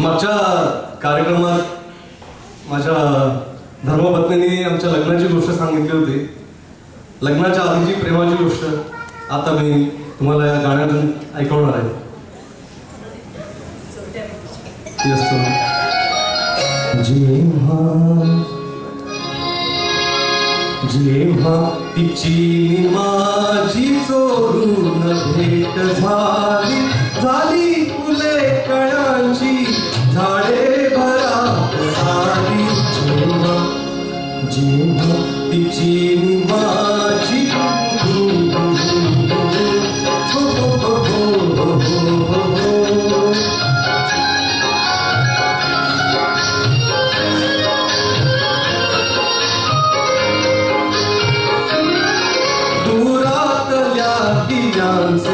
मागच्या कार्यक्रमात माझ्या धर्मपत्नीने आमच्या लग्नाची गोष्ट सांगितली होती. लग्नाच्या आधीची प्रेमाची गोष्ट आता मी तुम्हाला या गाण्यातून ऐकवणार आहे. जेव्हा जेव्हा तिची माझी चोरून भेट झाली झाली फुले कळ. 달의 바람 달이 좋아 지금 빛이 와지 Fiancé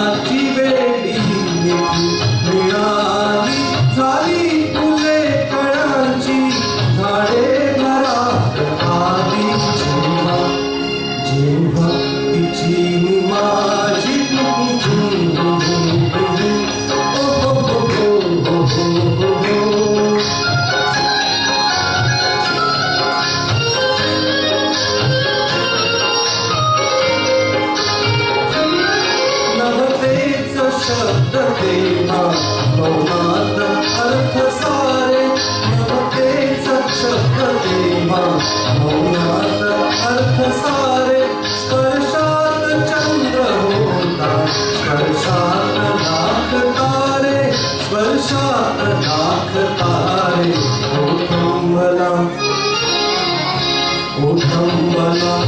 शब्द तेव्हा मौनात अर्थ सारे नभतेच शब्द तेव्हा मौनात अर्थ सारे स्पर्शात चंद्र होता स्पर्शात तारे स्पर्शात तारे ओठंबला ओठंबला फुलानी